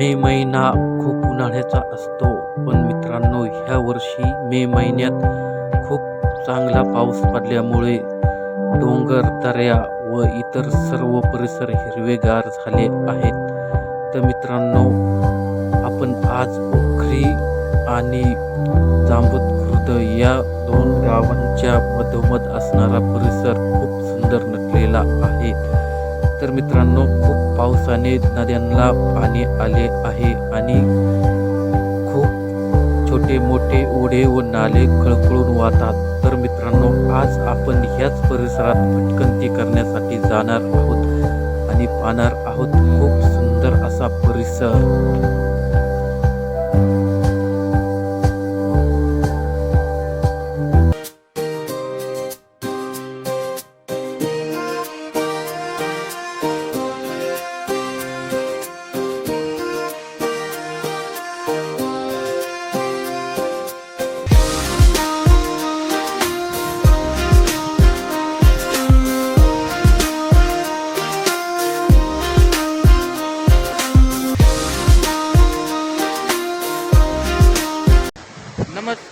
मे महिना खूप उन्हाळ्याचा असतो. पण मित्रांनो ह्या वर्षी मे महिन्यात खूप चांगला पाऊस पडल्यामुळे डोंगर दऱ्या व इतर सर्व परिसर हिरवेगार झाले आहेत. तर मित्रांनो आपण आज उखरी आणि जांबूत खुर्द या दोन गावांच्या मधोमध असणारा परिसर खूप सुंदर नटलेला आहे. तर मित्रांनो पावसाने नद्यांना पाणी आले आहे आणि खूप छोटे मोठे ओढे व नाले खळखळून वाहतात. तर मित्रांनो आज आपण ह्याच परिसरात भटकंती करण्यासाठी जाणार आहोत आणि पाहणार आहोत खूप सुंदर असा परिसर.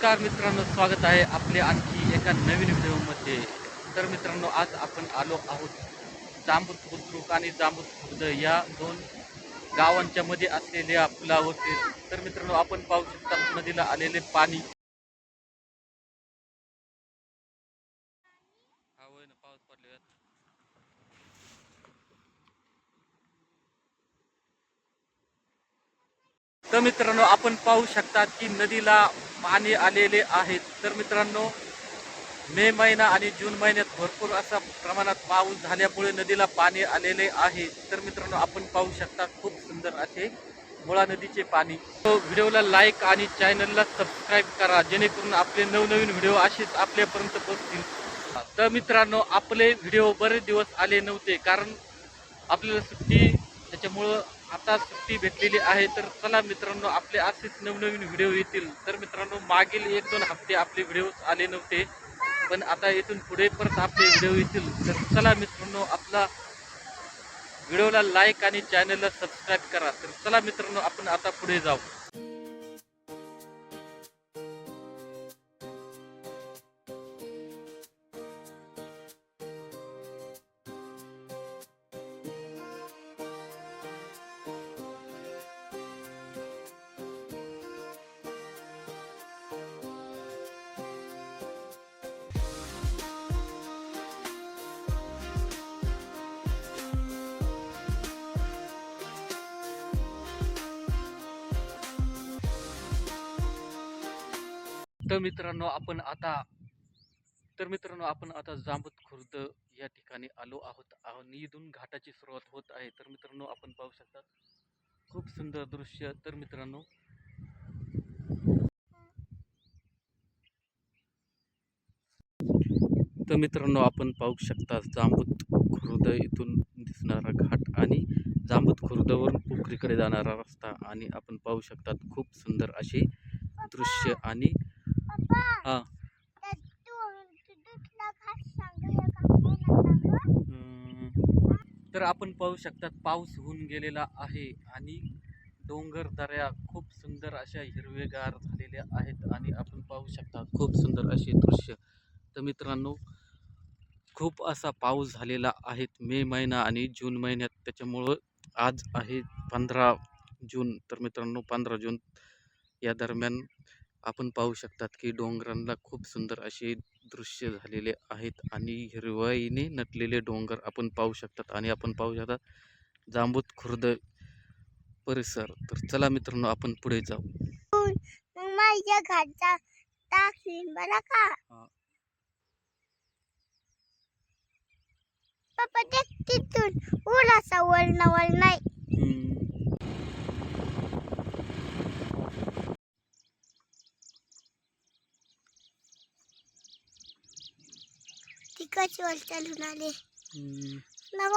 नमस्कार मित्रांनो स्वागत आहे आपले आणखी एका नवीन व्हिडिओमध्ये. तर मित्रांनो आज आपण आलो आहोत जांबूत बुद्रुक आणि जांबूत खुर्द या दोन गावांच्या मध्ये असलेल्या पुलावरती. तर मित्रांनो आपण पाहू शकता नदीला आलेले पाणी. पाऊस पडले तर मित्रांनो आपण पाहू शकता की नदीला पाणी आलेले आहेत. तर मित्रांनो मे महिना आणि जून महिन्यात भरपूर असा प्रमाणात पाऊस झाल्यामुळे नदीला पाणी आलेले आहे. तर मित्रांनो आपण पाहू शकता खूप सुंदर असे मुळा नदीचे पाणी. तो व्हिडिओला लाईक आणि चॅनलला सबस्क्राईब करा जेणेकरून आपले नवनवीन व्हिडिओ असेच आपल्यापर्यंत पोहोचतील. तर मित्रांनो आपले व्हिडिओ बरेच दिवस आले नव्हते कारण आपल्याला सुट्टी त्याच्यामुळं आता सुट्टी भेटलेली आहे तर चला मित्रांनो आपले असेच नवनवीन व्हिडिओ येतील. तर मित्रांनो मागील एक दोन हप्ते आपले व्हिडिओ आले नव्हते पण आता इथून पुढे परत आपले व्हिडिओ येतील. तर चला मित्रांनो आपला व्हिडिओला लाईक आणि चॅनलला सबस्क्राईब करा. तर चला मित्रांनो आपण आता पुढे जाऊ. तर मित्रांनो आपण आता तर मित्रांनो आपण आता जांबत खुर्द या ठिकाणी आलो आहोत. आणि इथून घाटाची सुरुवात होत आहे. तर मित्रांनो आपण पाहू शकता खूप सुंदर दृश्य. तर मित्रांनो तर मित्रांनो आपण पाहू शकता जांबूत खुर्द इथून दिसणारा घाट आणि जांबूत खुर्दवरून पोखरीकडे जाणारा रस्ता. आणि आपण पाहू शकतात खूप सुंदर असे दृश्य आणि हा. तर आपण पाहू शकतात पाऊस होऊन गेलेला आहे आणि डोंगर दऱ्या खूप सुंदर अशा हिरवेगार झालेल्या आहेत आणि आपण पाहू शकता खूप सुंदर असे दृश्य. तर मित्रांनो खूप असा पाऊस झालेला आहे मे महिना आणि जून महिन्यात. त्याच्यामुळं आज आहे पंधरा जून. तर मित्रांनो पंधरा जून या दरम्यान आपण पाहू शकतात की डोंगरांना खूप सुंदर असे दृश्य झालेले आहेत आणि हिरवाईने नटलेले डोंगर आपण पाहू शकतात आणि आपण पाहू शकतात जांबूत खुर्द परिसर. तर चला मित्रांनो आपण पुढे जाऊ. मग माझ्या घरचा टाकशील बरं का. पप्पा ते तिथून उरासा वळण वळ आले हम्म, ना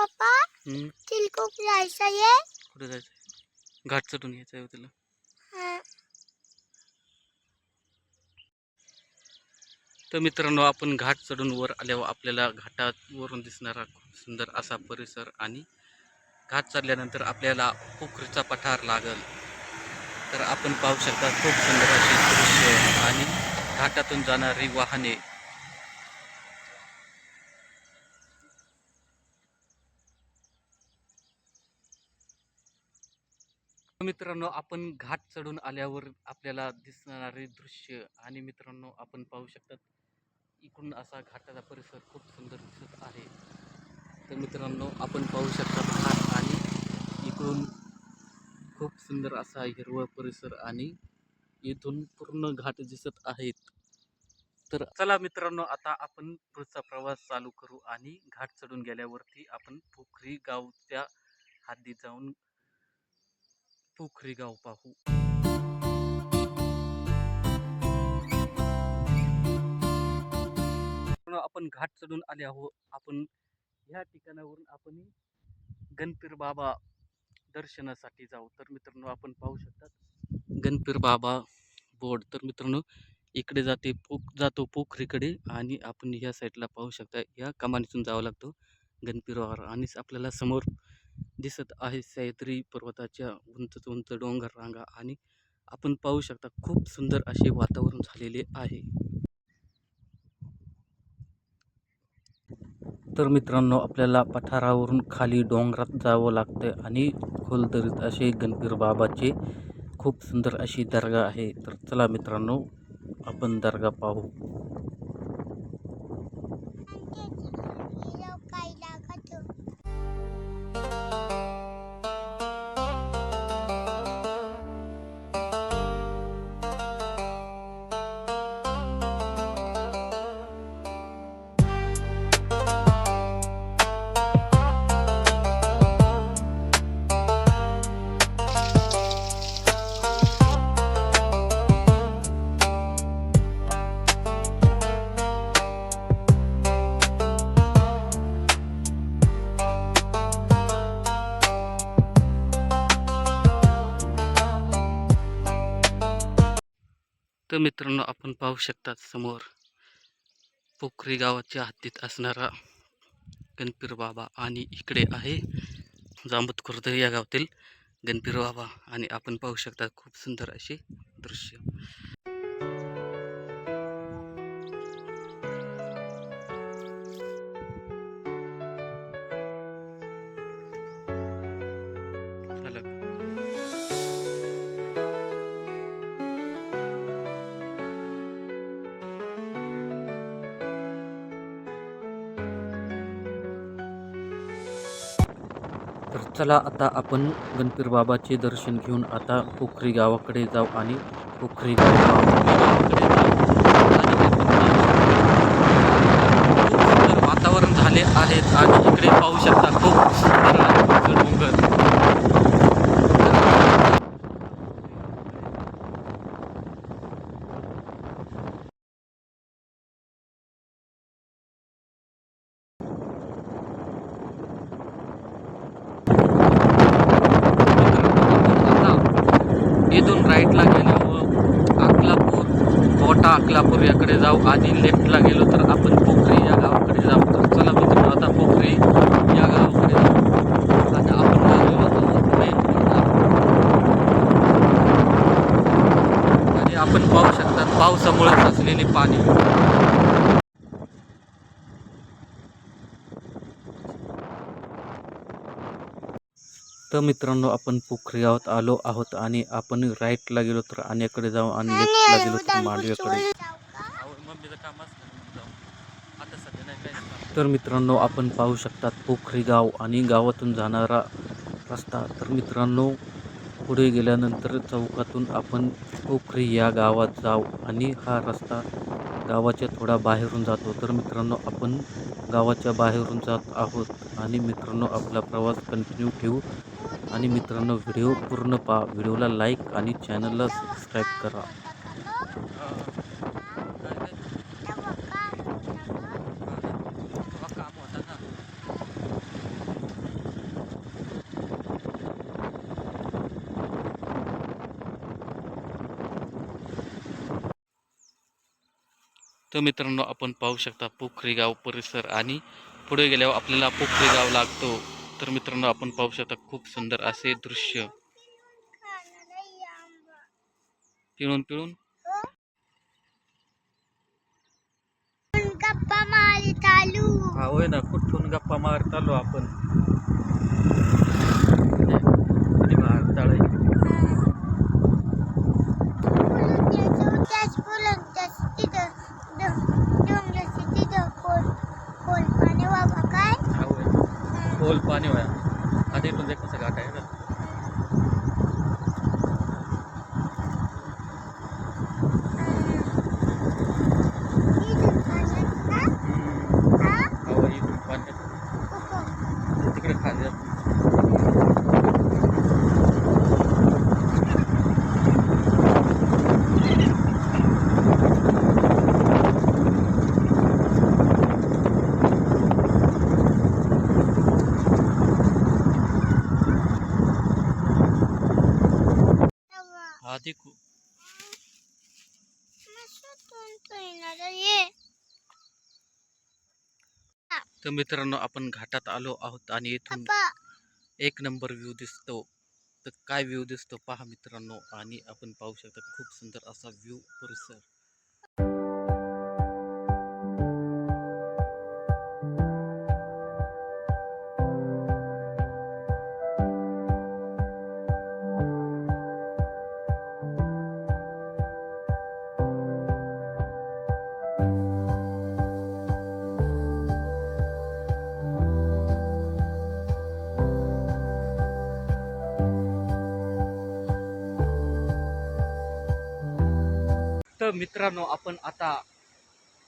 हम्म. तिलकुक जायचं ये कुठे जायचं घाट चढून यायचं आहे हो तुला. तर मित्रांनो आपण घाट चढून वर आल्यावर आपल्याला घाटावरून दिसणारा खूप सुंदर असा परिसर आणि घाट चढल्यानंतर आपल्याला पोखरीचा पठार लागल. तर आपण पाहू शकता खूप सुंदर असे दृश्य आणि घाटातून जाणारी वाहने मित्रांनो आपण घाट चढून आल्यावर आपल्याला दिसणारे दृश्य आणि मित्रांनो आपण पाहू शकतात इकडून असा घाटाचा परिसर खूप सुंदर दिसत आहे. तर मित्रांनो आपण पाहू शकतात घाट आणि इकडून खूप सुंदर असा हिरवळ परिसर आणि इथून पूर्ण घाट दिसत आहेत. तर चला मित्रांनो आता आपण पुढचा प्रवास चालू करू आणि घाट चढून गेल्यावरती आपण पोखरी गावच्या हद्दीत जाऊन पोखरी गाव पाहू मित्रांनो, आपण घाट चढून आले आहो. आपण ह्या ठिकाणावरून आपण गणपीर बाबा दर्शनासाठी जाऊ. तर मित्रांनो आपण पाहू शकतात गणपीर बाबा बोर्ड. तर मित्रांनो इकडे जाते पोक जातो पोखरीकडे आणि आपण ह्या साईडला पाहू शकता या कमानीतून जावं लागतो गणपीरवार आणि आपल्याला समोर दिसत आहे सह्याद्री पर्वताच्या उंच उंच डोंगर रांगा आणि आपण पाहू शकता खूप सुंदर असे वातावरण झालेले आहे. तर मित्रांनो आपल्याला पठारावरून खाली डोंगरात जावं लागतं आणि खोलदरीत असे गणपीर बाबाचे खूप सुंदर अशी दर्गा आहे. तर चला मित्रांनो आपण दर्गा पाहू. आपण पाहू शकता समोर पोखरी गावाच्या हद्दीत असणारा गणपीर बाबा आणि इकडे आहे जांबत खुर्द या गावातील गणपीर बाबा. आणि आपण पाहू शकता खूप सुंदर असे दृश्य. चला आता आपण गणपीर बाबाचे दर्शन घेऊन आता पोखरी गावाकडे जाऊ आणि पोखरी गावाकडे वातावरण झाले आहेत आणि इकडे पाहू शकता खूप सुंदर आहे डोंगर आता इथून राईटला गेल्यावर अकलापूर मोठा अकलापूर याकडे जाऊ. आधी लेफ्टला गेलो तर आपण पोखरी या गावाकडे जाऊ. तर चला मित्रांनो आता पोखरी या गावाकडे जाऊ. आता आपण आणि आपण पाहू शकता पावसामुळे साचलेले पाणी. तर मित्रांनो आपण पोखरी गावात आलो आहोत आणि आपण राईटला गेलो तर आण्याकडे जाऊ आणि लेफ्टला गेलो तर मांडव्याकडे तर मित्रांनो आपण पाहू शकतात पोखरी गाव आणि गावातून जाणारा रस्ता. तर मित्रांनो पुढे गेल्यानंतर चौकातून आपण पोखरी या गावात जाऊ आणि हा रस्ता गावाच्या थोडा बाहेरून जातो. तर मित्रांनो आपण गावाच्या बाहेरून जात आहोत आणि मित्रांनो आपला प्रवास कंटिन्यू ठेवू. आणि मित्रांनो व्हिडिओ पूर्ण पहा. व्हिडिओला लाईक आणि चॅनलला सबस्क्राईब करा. तर मित्रांनो आपण पाहू शकता पोखरी गाव परिसर आणि पुढे गेल्यावर आपल्याला पोखरी गाव लागतो. तर मित्रांनो आपण पाहू शकता खूप सुंदर असे दृश्य. पिळून पिळून. हो गप्पा हा होय ना कुठून गप्पा मारत आलो आपण कधी बाहेर तळ आहे. त्याच बोलून त्याच तिथं डोंगराची तिथं खोल खोल पाणी बाबा काय हा होय खोल पाणी होया आधी इथून देख कसं घाट आहे ना इथून खाल्लं का? हम्म. हा? हा होय इथून पाणी कुठं? तिकडे खाली तेव्हा आधी ये तर मित्रांनो आपण घाटात आलो आहोत आणि इथून एक नंबर व्ह्यू दिसतो. तर काय व्ह्यू दिसतो पहा मित्रांनो आणि आपण पाहू शकता खूप सुंदर असा व्ह्यू परिसर. तर मित्रांनो आपण आता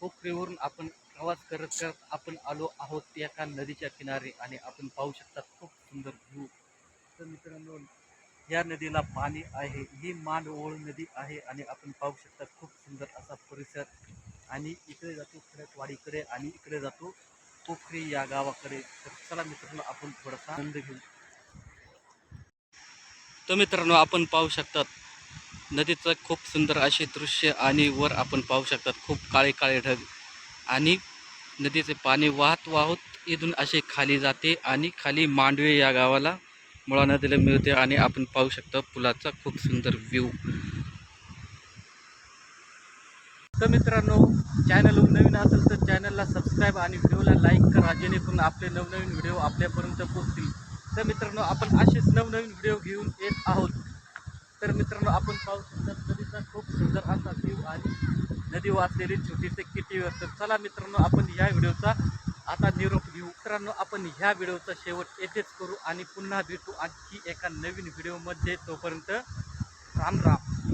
पोखरीवरून आपण प्रवास करत करत आपण आलो आहोत एका नदीच्या किनारी आणि आपण पाहू शकता खूप सुंदर व्ह्यू तर मित्रांनो या नदीला पाणी आहे. ही मानओळ नदी आहे आणि आपण पाहू शकता खूप सुंदर असा परिसर. आणि इकडे जातो खडकवाडीकडे आणि इकडे जातो पोखरी या गावाकडे. तर चला मित्रांनो आपण थोडासा आनंद घेऊ. तर मित्रांनो आपण पाहू शकतात नदीचं खूप सुंदर असे दृश्य आणि वर आपण पाहू शकतात. खूप काळे काळे ढग. आणि नदीचे पाणी वाहत वाहत इथून असे खाली जाते आणि खाली मांडवे या गावाला मुळा नदीला मिळते आणि आपण पाहू शकतो पुलाचा खूप सुंदर व्ह्यू तर मित्रांनो चॅनलवर नवीन असेल तर चॅनलला सबस्क्राईब आणि व्हिडिओला लाईक करा जेणेकरून आपले नवनवीन व्हिडिओ आपल्यापर्यंत पोहोचतील. तर मित्रांनो आपण असेच नवनवीन व्हिडिओ घेऊन येत आहोत. तर मित्रांनो आपण पाहू शकता नदीचा खूप सुंदर असा व्ह्यू आणि नदी वाचलेली छोटीसे किटीवर तर चला मित्रांनो आपण ह्या व्हिडिओचा आता निरोप घेऊ. मित्रांनो आपण ह्या व्हिडिओचा शेवट येथेच करू आणि पुन्हा भेटू आणखी एका नवीन व्हिडिओमध्ये. तोपर्यंत राम राम.